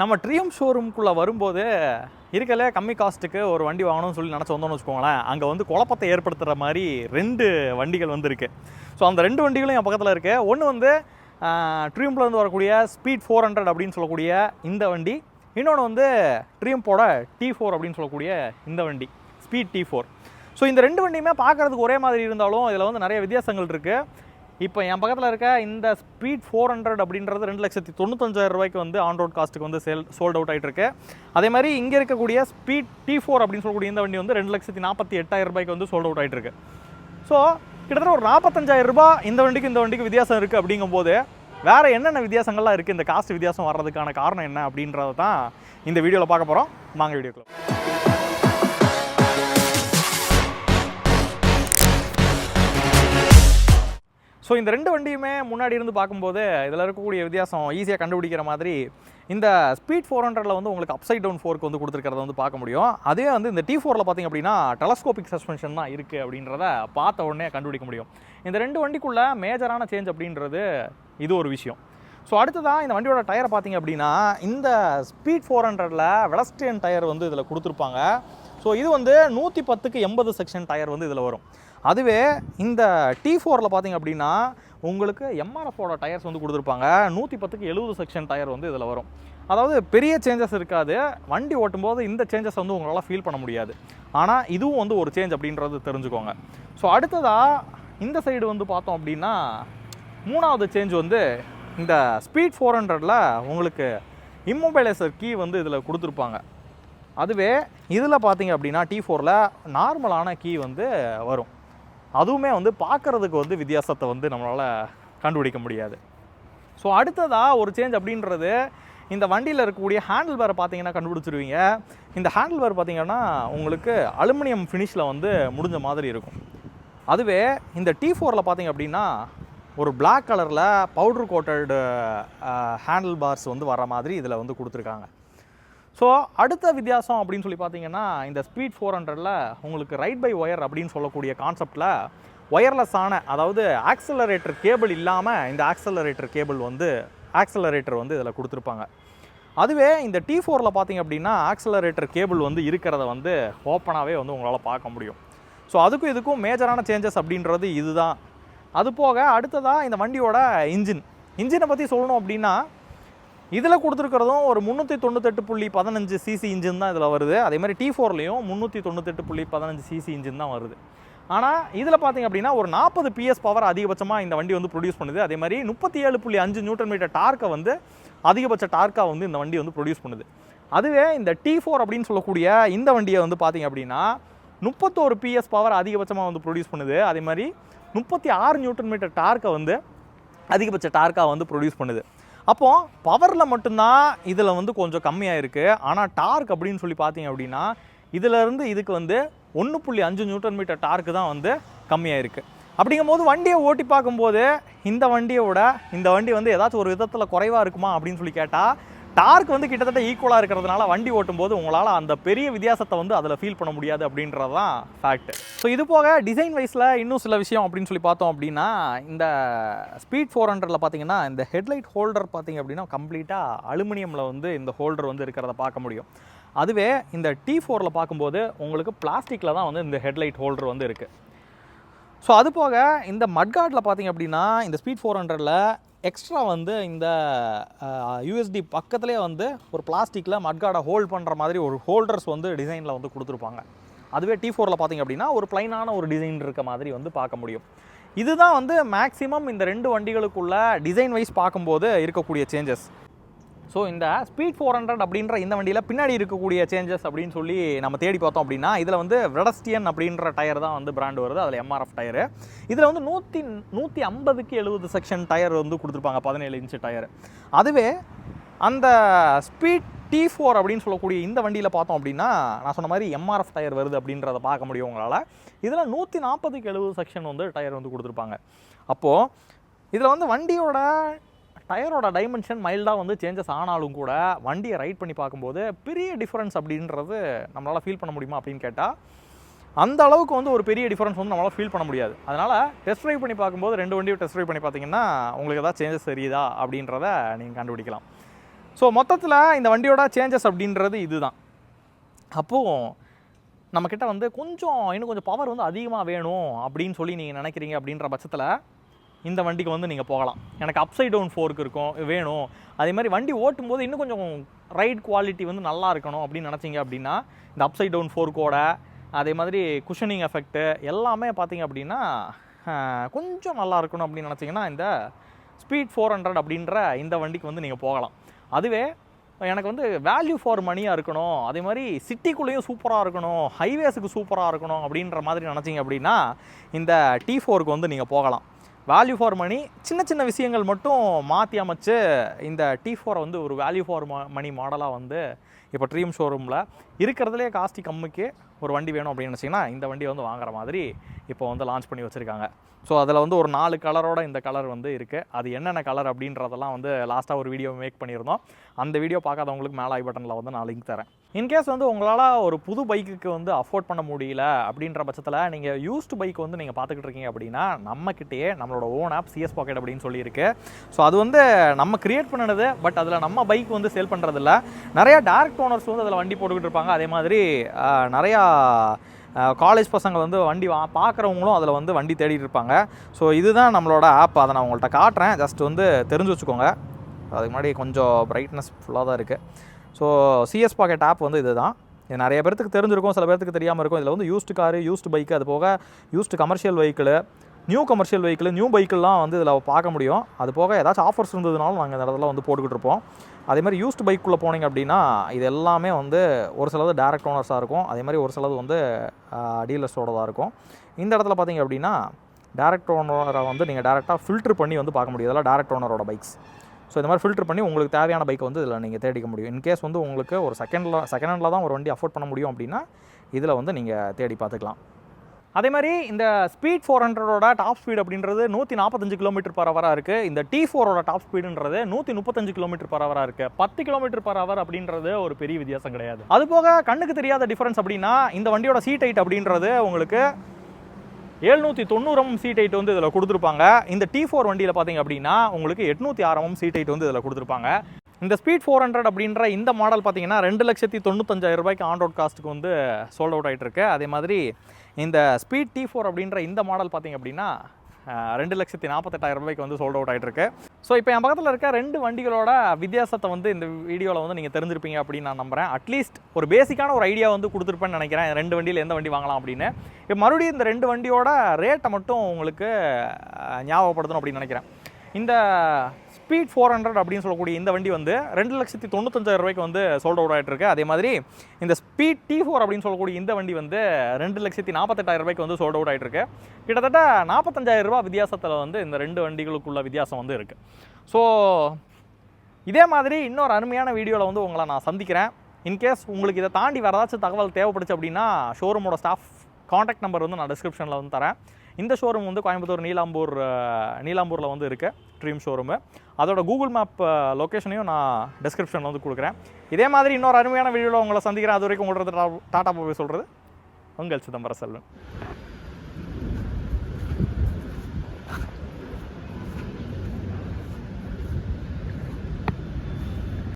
நம்ம ட்ரீம் ஷோரூம்குள்ளே வரும்போது இருக்கல கம்மி காஸ்ட்டுக்கு ஒரு வண்டி வாங்கணும்னு சொல்லி நினச்சி வந்தோம்னு வச்சுக்கோங்களேன். அங்கே வந்து குழப்பத்தை ஏற்படுத்துகிற மாதிரி ரெண்டு வண்டிகள் வந்துருக்கு ஸோ அந்த ரெண்டு வண்டிகளும் என் பக்கத்தில் இருக்குது ஒன்று வந்து ட்ரீம்லேருந்து வரக்கூடிய ஸ்பீட் ஃபோர் ஹண்ட்ரட் அப்படின்னு சொல்லக்கூடிய இந்த வண்டி. இன்னொன்று வந்து ட்ரீம்போட டி ஃபோர் அப்படின்னு சொல்லக்கூடிய இந்த வண்டி. ஸ்பீட் டி ஃபோர் ஸோ இந்த ரெண்டு வண்டியுமே பார்க்குறதுக்கு ஒரே மாதிரி இருந்தாலும் இதில் வந்து நிறைய வித்தியாசங்கள் இருக்குது இப்போ என் பக்கத்தில் இருக்க இந்த ஸ்பீட் ஃபோர் ஹண்ட்ரட் அப்படின்றது ரெண்டு லட்சத்தி தொண்ணூத்தஞ்சாயிரம் ரூபாய்க்கு வந்து ஆன் ரோட் காஸ்ட்டுக்கு வந்து சேல் சோல்ட் அவுட் ஆகிட்டு இருக்கு. அதே மாதிரி இங்கே இருக்கக்கூடிய ஸ்பீட் டி ஃபோர் அப்படின்னு சொல்லக்கூடிய இந்த வண்டி வந்து ரெண்டு லட்சத்தி நாற்பத்தி எட்டாயிரம் ரூபாய்க்கு வந்து சோல்ட் அவுட் ஆகிட்டு இருக்கு. ஸோ கிட்டத்தட்ட ஒரு நாற்பத்தஞ்சாயிரம் ரூபாய் இந்த வண்டிக்கு இந்த வண்டிக்கு வித்தியாசம் இருக்குது அப்படிங்கும்போது வேறு என்னென்ன வித்தியாசங்கள்லாம் இருக்குது இந்த காஸ்ட் வித்தியாசம் வர்றதுக்கான காரணம் என்ன அப்படின்றத தான் இந்த வீடியோவில் பார்க்க போகிறோம் நாங்கள் வீடியோக்குள்ள ஸோ இந்த ரெண்டு வண்டியுமே முன்னாடி இருந்து பார்க்கும்போது இதில் இருக்கக்கூடிய வித்தியாசம் ஈஸியாக கண்டுபிடிக்கிற மாதிரி இந்த ஸ்பீட் ஃபோர் ஹண்ட்ரடில் வந்து உங்களுக்கு அப்சைட் டவுன் ஃபோர்க்கு வந்து கொடுத்துருக்கிறத வந்து பார்க்க முடியும். அதே வந்து இந்த டி ஃபோரில் பார்த்தீங்க அப்படின்னா டெலஸ்கோபிக் சஸ்பென்ஷன் தான் இருக்குது அப்படின்றத பார்த்த உடனே கண்டுபிடிக்க முடியும். இந்த ரெண்டு வண்டிக்குள்ளே மேஜரான சேஞ்ச் அப்படின்றது இது ஒரு விஷயம். ஸோ அடுத்ததாக இந்த வண்டியோட டயரை பார்த்தீங்க அப்படின்னா இந்த ஸ்பீட் ஃபோர் ஹண்ட்ரடில் வெலஸ்டியன் டயர் வந்து இதில் கொடுத்துருப்பாங்க. ஸோ இது வந்து நூற்றி பத்துக்கு எண்பது செக்ஷன் டயர் வந்து இதில் வரும். அதுவே இந்த டி ஃபோரில் பார்த்தீங்க அப்படின்னா உங்களுக்கு எம்ஆர்எஃபோட டயர்ஸ் வந்து கொடுத்துருப்பாங்க. நூற்றி பத்துக்கு எழுபது செக்ஷன் டயர் வந்து இதில் வரும். அதாவது பெரிய சேஞ்சஸ் இருக்காது. வண்டி ஓட்டும்போது இந்த சேஞ்சஸ் வந்து உங்களால் ஃபீல் பண்ண முடியாது. ஆனால் இதுவும் வந்து ஒரு சேஞ்ச் அப்படின்றது தெரிஞ்சுக்கோங்க. ஸோ அடுத்ததாக இந்த சைடு வந்து பார்த்தோம் அப்படின்னா மூணாவது சேஞ்ச் வந்து இந்த ஸ்பீட் ஃபோர் ஹண்ட்ரடில் உங்களுக்கு இம்மொபைலைசர் கீ வந்து இதில் கொடுத்துருப்பாங்க. அதுவே இதில் பார்த்தீங்க அப்படின்னா டி ஃபோரில் நார்மலான கீ வந்து வரும். அதுவுமே வந்து பார்க்குறதுக்கு வந்து வித்தியாசத்தை வந்து நம்மளால் கண்டுபிடிக்க முடியாது. ஸோ அடுத்ததாக ஒரு சேஞ்ச் அப்படின்றது இந்த வண்டியில் இருக்கக்கூடிய ஹேண்டில் பேரை பார்த்தீங்கன்னா கண்டுபிடிச்சிருவீங்க. இந்த ஹேண்டில் பேர் பார்த்தீங்கன்னா உங்களுக்கு அலுமினியம் ஃபினிஷில் வந்து முடிஞ்ச மாதிரி இருக்கும். அதுவே இந்த டி ஃபோரில் பார்த்தீங்க அப்படின்னா ஒரு பிளாக் கலரில் பவுடர் கோட்டடு ஹேண்டில் பார்ஸ் வந்து வர மாதிரி இதில் வந்து கொடுத்துருக்காங்க. ஸோ அடுத்த வித்தியாசம் அப்படின்னு சொல்லி பார்த்தீங்கன்னா இந்த ஸ்பீட் ஃபோர் ஹண்ட்ரடில் உங்களுக்கு ரைட் பை ஒயர் அப்படின்னு சொல்லக்கூடிய கான்செப்டில் ஒயர்லெஸ்ஸான அதாவது ஆக்சலரேட்டர் கேபிள் இல்லாமல் இந்த ஆக்சலரேட்டர் கேபிள் வந்து ஆக்சலரேட்டர் வந்து இதில் கொடுத்துருப்பாங்க. அதுவே இந்த டி ஃபோரில் பார்த்தீங்க அப்படின்னா ஆக்சலரேட்டர் கேபிள் வந்து இருக்கிறத வந்து ஓப்பனாகவே வந்து உங்களால் பார்க்க முடியும். ஸோ அதுக்கும் இதுக்கும் மேஜரான சேஞ்சஸ் அப்படின்றது இதுதான். அது போக அடுத்ததாக இந்த வண்டியோட இன்ஜின் இன்ஜினை பற்றி சொல்லணும் அப்படின்னா இதில் கொடுத்துருக்கிறதும் ஒரு முந்நூற்றி தொண்ணூத்தெட்டு புள்ளி பதினஞ்சு சிசி இன்ஜின் தான் இதில் வருது. அதே மாதிரி டி ஃபோர்லேயும் முந்நூற்றி தொண்ணூத்தெட்டு புள்ளி பதினஞ்சு சிசி இன்ஜின் தான் வருது. ஆனால் இதில் பார்த்தீங்க அப்படின்னா ஒரு நாற்பது பிஎஸ் பவர் அதிகபட்சமாக இந்த வண்டி வந்து ப்ரொடியூஸ் பண்ணுது. அதே மாதிரி முப்பத்தி ஏழு புள்ளி அஞ்சு நியூட்டன் மீட்டர் டார்க்கை வந்து அதிகபட்ச டார்க்காக வந்து இந்த வண்டி வந்து ப்ரொடியூஸ் பண்ணுது. அதுவே இந்த டி ஃபோர் அப்படின்னு சொல்லக்கூடிய இந்த வண்டியை வந்து பார்த்தீங்க அப்படின்னா முப்பத்தோரு பிஎஸ் பவர் அதிகபட்சமாக வந்து ப்ரொடியூஸ் பண்ணுது. அதே மாதிரி முப்பத்தி ஆறு நியூட்டன் மீட்டர் டார்க்கை வந்து அதிகபட்ச டார்க்காக வந்து ப்ரொடியூஸ் பண்ணுது. அப்போது பவரில் மட்டும்தான் இதில் வந்து கொஞ்சம் கம்மியாக இருக்குது ஆனால் டார்க் அப்படின்னு சொல்லி பார்த்தீங்க அப்படின்னா இதிலேருந்து இதுக்கு வந்து ஒன்று புள்ளி அஞ்சு நியூட்டன் மீட்டர் டார்க்கு தான் வந்து கம்மியாக இருக்குது அப்படிங்கும்போது வண்டியை ஓட்டி பார்க்கும்போது இந்த வண்டியை விட இந்த வண்டி வந்து ஏதாச்சும் ஒரு விதத்தில் குறைவாக இருக்குமா அப்படின்னு சொல்லி கேட்டால் டார்க் வந்து கிட்டத்தட்ட ஈக்குவலாக இருக்கிறதுனால வண்டி ஓட்டும்போது உங்களால் அந்த பெரிய வித்தியாசத்தை வந்து அதில் ஃபீல் பண்ண முடியாது அப்படின்றது தான் ஃபேக்ட் ஸோ இது போக டிசைன் வைஸில் இன்னும் சில விஷயம் அப்படின்னு சொல்லி பார்த்தோம் அப்படின்னா இந்த ஸ்பீட் ஃபோர் ஹண்ட்ரடில் பார்த்தீங்கன்னா இந்த ஹெட்லைட் ஹோல்டர் பார்த்தீங்க அப்படின்னா கம்ப்ளீட்டாக அலுமினியமில் வந்து இந்த ஹோல்டர் வந்து இருக்கிறத பார்க்க முடியும். அதுவே இந்த டி ஃபோரில் பார்க்கும்போது உங்களுக்கு பிளாஸ்டிக்கில் தான் வந்து இந்த ஹெட்லைட் ஹோல்டர் வந்து இருக்குது ஸோ அது போக இந்த மட்கார்டில் பார்த்தீங்க அப்படின்னா இந்த ஸ்பீட் ஃபோர் ஹண்ட்ரடில் எக்ஸ்ட்ரா வந்து இந்த யூஎஸ்டி பக்கத்துலேயே வந்து ஒரு பிளாஸ்டிக்கில் மட்கார்டை ஹோல்ட் பண்ணுற மாதிரி ஒரு ஹோல்டர்ஸ் வந்து டிசைனில் வந்து கொடுத்துருப்பாங்க. அதுவே டி ஃபோரில் பார்த்தீங்க அப்படின்னா ஒரு ப்ளைனான ஒரு டிசைன் இருக்க மாதிரி வந்து பார்க்க முடியும். இதுதான் வந்து மேக்ஸிமம் இந்த ரெண்டு வண்டிகளுக்குள்ள டிசைன் வைஸ் பார்க்கும்போது இருக்கக்கூடிய சேஞ்சஸ் ஸோ இந்த ஸ்பீட் ஃபோர் ஹண்ட்ரட் அப்படின்ற இந்த வண்டியில் பின்னாடி இருக்கக்கூடிய சேஞ்சஸ் அப்படின்னு சொல்லி நம்ம தேடி பார்த்தோம் அப்படின்னா இதில் வந்து வெடஸ்டியன் அப்படின்ற டயர் தான் வந்து பிராண்ட் வருது. அதில் எம்ஆர்எஃப் டயரு இதில் வந்து நூற்றி நூற்றி ஐம்பதுக்கு எழுபது செக்ஷன் டயர் வந்து கொடுத்துருப்பாங்க. பதினேழு இன்ச்சு டயர் அதுவே அந்த ஸ்பீட் டி ஃபோர் அப்படின்னு சொல்லக்கூடிய இந்த வண்டியில் பார்த்தோம் அப்படின்னா நான் சொன்ன மாதிரி எம்ஆர்எஃப் டயர் வருது அப்படின்றத பார்க்க முடியும் உங்களால். இதில் நூற்றி நாற்பதுக்கு எழுபது செக்ஷன் வந்து டயர் வந்து கொடுத்துருப்பாங்க. அப்போது இதில் வந்து வண்டியோட டயரோட டைமென்ஷன் மைல்டாக வந்து சேஞ்சஸ் ஆனாலும் கூட வண்டியை ரைட் பண்ணி பார்க்கும்போது பெரிய டிஃப்ரென்ஸ் அப்படின்றது நம்மளால் ஃபீல் பண்ண முடியுமா அப்படின்னு கேட்டால் அந்த அளவுக்கு வந்து ஒரு பெரிய டிஃப்ரென்ஸ் வந்து நம்மளால் ஃபீல் பண்ண முடியாது. அதனால் டெஸ்ட் ட்ரைவ் பண்ணி பார்க்கும்போது ரெண்டு வண்டியும் டெஸ்ட் ட்ரைவ் பண்ணி பார்த்தீங்கன்னா உங்களுக்கு ஏதாவது சேஞ்சஸ் தெரியுதா அப்படின்றத நீங்கள் கண்டுபிடிக்கலாம். ஸோ மொத்தத்தில் இந்த வண்டியோட சேஞ்சஸ் அப்படின்றது இதுதான். அப்போது நம்மக்கிட்ட வந்து கொஞ்சம் இன்னும் கொஞ்சம் பவர் வந்து அதிகமாக வேணும் அப்படின்னு சொல்லி நீங்கள் நினைக்கிறீங்க அப்படின்ற பட்சத்தில் இந்த வண்டிக்கு வந்து நீங்கள் போகலாம். எனக்கு அப்சைட் டவுன் ஃபோர்க் இருக்கும் வேணும். அதே மாதிரி வண்டி ஓட்டும் போது இன்னும் கொஞ்சம் ரைட் குவாலிட்டி வந்து நல்லா இருக்கணும் அப்படின்னு நினச்சிங்க அப்படின்னா இந்த அப்சைட் டவுன் ஃபோர்க்கோட அதே மாதிரி குஷனிங் எஃபெக்ட்டு எல்லாமே பார்த்தீங்க அப்படின்னா கொஞ்சம் நல்லா இருக்கணும் அப்படின்னு நினச்சிங்கன்னா இந்த ஸ்பீட் ஃபோர் ஹண்ட்ரட் அப்படின்ற இந்த வண்டிக்கு வந்து நீங்கள் போகலாம். அதுவே எனக்கு வந்து வேல்யூ ஃபார் மணியாக இருக்கணும். அதே மாதிரி சிட்டிக்குள்ளேயும் சூப்பராக இருக்கணும். ஹைவேஸுக்கு சூப்பராக இருக்கணும் அப்படின்ற மாதிரி நினச்சிங்க அப்படின்னா இந்த டி ஃபோருக்கு வந்து நீங்கள் போகலாம். வேல்யூ ஃபார் மணி சின்ன சின்ன விஷயங்கள் மட்டும் மாற்றி அமைச்சு இந்த டி ஃபோரை வந்து ஒரு வேல்யூ ஃபார் மணி மாடலாக வந்து இப்போ ட்ரீம் ஷோரூமில் இருக்கிறதுலே காஸ்டி கம்மிக்கு ஒரு வண்டி வேணும் அப்படின்னு நினச்சிங்கன்னா இந்த வண்டியை வந்து வாங்குற மாதிரி இப்போ வந்து லான்ச் பண்ணி வச்சுருக்காங்க. ஸோ அதில் வந்து ஒரு நாலு கலரோட இந்த கலர் வந்து இருக்குது அது என்னென்ன கலர் அப்படின்றதெல்லாம் வந்து லாஸ்ட்டாக ஒரு வீடியோ மேக் பண்ணியிருந்தோம். அந்த வீடியோ பார்க்காதவங்களுக்கு மேலே ஐ பட்டனில் வந்து நான் லிங்க் தரேன். இன்கேஸ் வந்து உங்களால் ஒரு புது பைக்குக்கு வந்து அஃபோர்ட் பண்ண முடியல அப்படின்ற பட்சத்தில் நீங்கள் யூஸ்டு பைக் வந்து நீங்கள் பார்த்துக்கிட்டு இருக்கீங்க அப்படின்னா நம்மக்கிட்டேயே நம்மளோட ஓன் ஆப் சிஎஸ் பாக்கெட் அப்படின்னு சொல்லியிருக்கு. ஸோ அது வந்து நம்ம கிரியேட் பண்ணினது பட் அதில் நம்ம பைக் வந்து சேல் பண்ணுறதில்ல நிறையா டேரக்ட் ஓனர்ஸ் வந்து அதில் வண்டி போட்டுக்கிட்டு இருப்பாங்க. அதே மாதிரி நிறையா காலேஜ் பசங்கள் வந்து வண்டி வா பார்க்குறவங்களும் அதில் வந்து வண்டி தேடிட்டு இருப்பாங்க. ஸோ இதுதான் நம்மளோட ஆப் அதை நான் உங்கள்கிட்ட காட்டுறேன். ஜஸ்ட் வந்து தெரிஞ்சு வச்சுக்கோங்க. அதுக்கு முன்னாடி கொஞ்சம் பிரைட்னஸ் ஃபுல்லாக தான் இருக்குது ஸோ சிஎஸ் பாக்கெட் ஆப் வந்து இதுதான். இது நிறைய பேர்த்துக்கு தெரிஞ்சிருக்கும். சில பேர்த்துக்கு தெரியாமல் இருக்கும். இதில் வந்து யூஸ்டு காரு யூஸ்டு பைக்கு அது போக used commercial vehicle new commercial vehicle new பைக்கெல்லாம் வந்து இதில் பார்க்க முடியும். அது போக ஏதாச்சும் ஆஃபர்ஸ் இருந்ததுனாலும் நாங்கள் இந்த இடத்துல வந்து போட்டுக்கிட்டு இருப்போம் அதே மாதிரி யூஸ்டு பைக்குள்ளே போனீங்க அப்படின்னா இது எல்லாமே வந்து ஒரு சிலது டேரக்ட் ஓனர்ஸாக இருக்கும். அதே மாதிரி ஒரு சிலது வந்து டீலர்ஸோட தான் இருக்கும். இந்த இடத்துல பார்த்தீங்க அப்படின்னா டேரக்ட் ஓனரை வந்து நீங்கள் டேரெக்டாக ஃபில்டர் பண்ணி வந்து பார்க்க முடியும். இதெல்லாம் டேரக்ட் ஓனரோட பைக்ஸ் ஸோ இந்த மாதிரி ஃபில்டர் பண்ணி உங்களுக்கு தேவையான பைக்கை வந்து இதில் நீங்கள் தேடிக்க முடியும். இன்கேஸ் வந்து உங்களுக்கு ஒரு செகண்டில் செகண்ட் ஹேண்டில் தான் ஒரு வண்டி அஃபோர்ட் பண்ண முடியும் அப்படின்னா இதில் வந்து நீங்கள் தேடி பார்த்துக்கலாம். அதே மாதிரி இந்த ஸ்பீட் ஃபோர் ஹண்ட்ரடோட டாப் ஸ்பீட் அப்படின்றது நூற்றி நாற்பத்தஞ்சு கிலோமீட்டர் பர் அவராக இருக்குது இந்த டி ஃபோரோட டாப் ஸ்பீடுன்றது நூற்றி முப்பத்தஞ்சு கிலோமீட்டர் பர் அவராக இருக்குது பத்து கிலோமீட்டர் பர் அவர் அப்படின்றது ஒரு பெரிய வித்தியாசம் கிடையாது. அது போக கண்ணுக்கு தெரியாத டிஃபரன்ஸ் அப்படின்னா இந்த வண்டியோட சீட் ஹைட் அப்படின்றது உங்களுக்கு எழுநூற்றி தொண்ணூறும் சீட் ஹைட் வந்து இதில் கொடுத்துருப்பாங்க. இந்த டி ஃபோர் வண்டியில் பார்த்தீங்க அப்படின்னா உங்களுக்கு எட்நூற்றி ஆறமும் சீட் ஹைட் வந்து இதில் கொடுத்துருப்பாங்க. இந்த ஸ்பீட் ஃபோர் ஹண்ட்ரட் அப்படின்ற இந்த மாடல் பார்த்தீங்கன்னா ரெண்டு லட்சத்தி தொண்ணூத்தஞ்சாயிரம் ரூபாய்க்கு ஆன் ரோட் காஸ்ட்டுக்கு வந்து சோல்ட் அவுட் ஆகிட்டுருக்கு அதே மாதிரி இந்த ஸ்பீட் டி ஃபோர் அப்படின்ற இந்த மாடல் பார்த்தீங்க அப்படின்னா ரெண்டு லட்சத்தி நாற்பத்தெட்டாயிரம் ரூபாய்க்கு வந்து சோல்ட் அவுட் ஆகிட்டு இருக்கு. ஸோ இப்போ என் பக்கத்தில் இருக்க ரெண்டு வண்டிகளோட வித்தியாசத்தை வந்து இந்த வீடியோவில் வந்து நீங்கள் தெரிஞ்சிருப்பீங்க அப்படின்னு நான் நம்புறேன். அட்லீஸ்ட் ஒரு பேசிக்கான ஒரு ஐடியா வந்து கொடுத்துருப்பேன்னு நினைக்கிறேன். ரெண்டு வண்டியில் எந்த வண்டி வாங்கலாம் அப்படின்னு. இப்போ மறுபடியும் இந்த ரெண்டு வண்டியோட ரேட்டை மட்டும் உங்களுக்கு ஞாபகப்படுத்தணும் அப்படின்னு நினைக்கிறேன். இந்த ஸ்பீட் ஃபோர் ஹண்ட்ரட் அப்படின்னு சொல்லக்கூடிய இந்த வண்டி வந்து ரெண்டு லட்சத்தி தொண்ணூத்தஞ்சாயிரம் ரூபாய்க்கு வந்து சோல்ட் அவுட் ஆகிட்டு இருக்கு. அதே மாதிரி இந்த ஸ்பீட் டி ஃபோர் அப்படின்னு சொல்லக்கூடிய இந்த வண்டி வந்து ரெண்டு லட்சத்தி நாற்பத்தெட்டாயிரம் ரூபாய்க்கு வந்து சோல்ட் அவுட் ஆகிட்டு இருக்கு. கிட்டத்தட்ட நாற்பத்தஞ்சாயிரம் ரூபா வித்தியாசத்தில் வந்து இந்த ரெண்டு வண்டிகளுக்குள்ள வித்தியாசம் வந்து இருக்குது ஸோ இதே மாதிரி இன்னொரு அருமையான வீடியோவில் வந்து உங்களை நான் சந்திக்கிறேன். இன்கேஸ் உங்களுக்கு இதை தாண்டி வேறு ஏதாச்சும் தகவல் தேவைப்படுச்சு அப்படின்னா ஷோரூமோட ஸ்டாஃப் காண்டாக்ட் நம்பர் வந்து நான் டிஸ்கிரிப்ஷனில் வந்து தரேன். இந்த ஷோரூம் வந்து கோயம்புத்தூர் நீலாம்பூர் நீலாம்பூரில் வந்து இருக்குது ட்ரீம் ஷோரூமு அதோட கூகுள் மேப் லொக்கேஷனையும் நான் டிஸ்கிரிப்ஷனில் வந்து கொடுக்குறேன். இதே மாதிரி இன்னொரு அருமையான வீடியோவில் உங்களை சந்திக்கிறேன். அது வரைக்கும் உங்களோட டாட்டா போய் சொல்கிறது உங்கள் சிதம்பர செல்வன்.